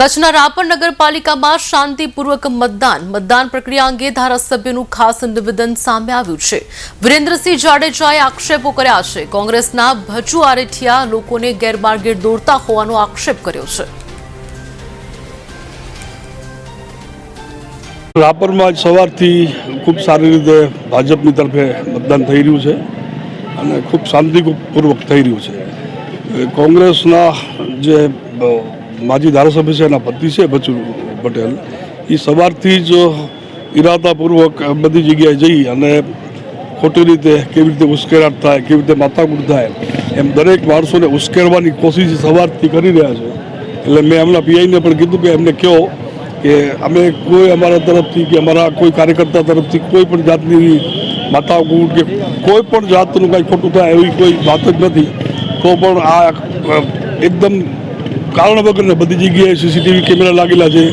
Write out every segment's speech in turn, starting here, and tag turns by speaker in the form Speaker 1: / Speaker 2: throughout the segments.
Speaker 1: કચ્છના રાપર નગરપાલિકામાં શાંતિપૂર્વક મતદાન મતદાન પ્રક્રિયા અંગે ધારાસભ્યનું ખાસ નિવેદન સામે આવ્યું છે. વિરેન્દ્રસિંહ જાડેજાએ આક્ષેપો કર્યા છે. કોંગ્રેસના ભચુ આરેઠિયા લોકોને ગેરમાર્ગે દોરતા હોવાનો આક્ષેપ કર્યો છે.
Speaker 2: રાપરમાં આજ સવારથી ખૂબ સારી રીતે ભાજપની તરફે મતદાન થઈ રહ્યું છે અને ખૂબ શાંતિપૂર્વક થઈ રહ્યું છે. કોંગ્રેસના જે માજી ધારાસભ્ય છે, એના પતિ છે, બચુ પટેલ. એ સવારથી જ ઈરાદાપૂર્વક બધી જગ્યાએ જઈ અને ખોટી રીતે કેવી રીતે ઉશ્કેરાટ થાય, કેવી રીતે માથાકૂટ થાય, એમ દરેક માણસોને ઉશ્કેરવાની કોશિશ સવારથી કરી રહ્યા છે. એટલે મેં હમણાં પીઆઈને પણ કીધું કે એમને કહો કે અમે કોઈ અમારા તરફથી કે અમારા કોઈ કાર્યકર્તા તરફથી કોઈ પણ જાતની માથાકૂટ કે કોઈ પણ જાતનું કાંઈ ખોટું થાય એવી કોઈ વાત જ નથી. તો પણ આ એકદમ કારણ વગરને બધી જગ્યાએ સીસીટીવી કેમેરા લાગેલા છે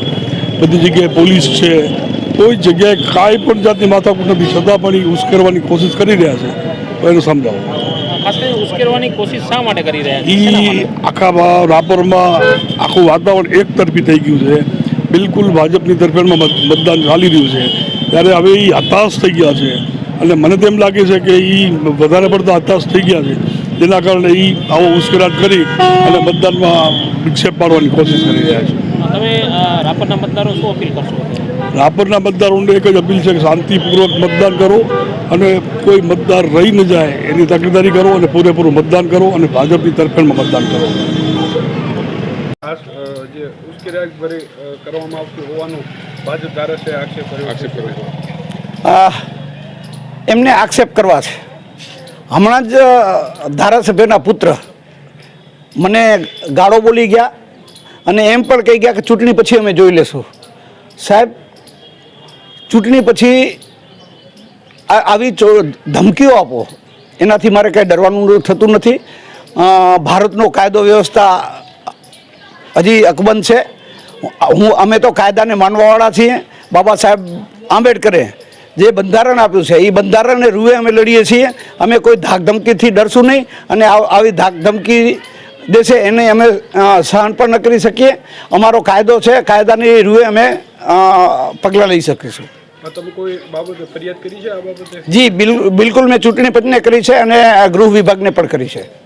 Speaker 2: બધી જગ્યાએ પોલીસ છે. કોઈ જગ્યાએ કાંઈ પણ જાતની માથાકૂટ નથી. છતાં પણ એ ઉશ્કેરવાની કોશિશ કરી રહ્યા છે. એને સમજાવો
Speaker 3: ઉશ્કેરવાની કોશિશ શા માટે કરી રહ્યા છે?
Speaker 2: એ આખા રાપરમાં આખું વાતાવરણ એક તરફી થઈ ગયું છે. બિલકુલ ભાજપની તરફેણમાં મત- મતદાન ચાલી રહ્યું છે. ત્યારે હવે એ હતાશ થઈ ગયા છે. અને મને તેમ લાગે છે કે એ વધારે પડતા હતાશ થઈ ગયા છે. જેના કારણે એ આવો ઉશ્કેરાટ કરી અને મતદાનમાં વિક્ષેપ પાડવાની કોશિશ કરી રહ્યા છે.
Speaker 3: તમે રાપરના મતદારો શું અપીલ કરશો?
Speaker 2: રાપરના મતદારોને એક જ અપીલ છે કે શાંતિપૂર્વક મતદાન કરો અને કોઈ મતદાર રહી ન જાય એની તકેદારી કરો અને પૂરેપૂરું મતદાન કરો અને ભાજપની તરફેણમાં મતદાન કરો.
Speaker 4: જે ઉશ્કેરાટ ભરી કરવામાં આવતું હોવાનું ભાજપ ધારાસભ્ય આક્ષેપ કર્યો આક્ષેપ કર્યો
Speaker 5: આ એમને આક્ષેપ કરવા છે. હમણાં જ ધારાસભ્યના પુત્ર મને ગાળો બોલી ગયા અને એમ પણ કહી ગયા કે ચૂંટણી પછી અમે જોઈ લેશું. સાહેબ, ચૂંટણી પછી આવી ધમકીઓ આપો. એનાથી મારે કાંઈ ડરવાનું થતું નથી. ભારતનો કાયદો વ્યવસ્થા હજી અકબંધ છે. હું, અમે તો કાયદાને માનવાવાળા છીએ. બાબા સાહેબ આંબેડકરે જે બંધારણ આપ્યું છે એ બંધારણને રૂએ અમે લડીએ છીએ. અમે કોઈ ધાક ધમકીથી ડરશું નહીં અને આવી ધાક ધમકી દેશે એને અમે સહન પણ ન કરી શકીએ. અમારો કાયદો છે કાયદાની રૂએ અમે પગલાં લઈ શકીશું.
Speaker 4: છે
Speaker 5: જી બિલ- બિલકુલ મેં ચૂંટણી પંચને કરી છે અને ગૃહ વિભાગને પણ કરી છે.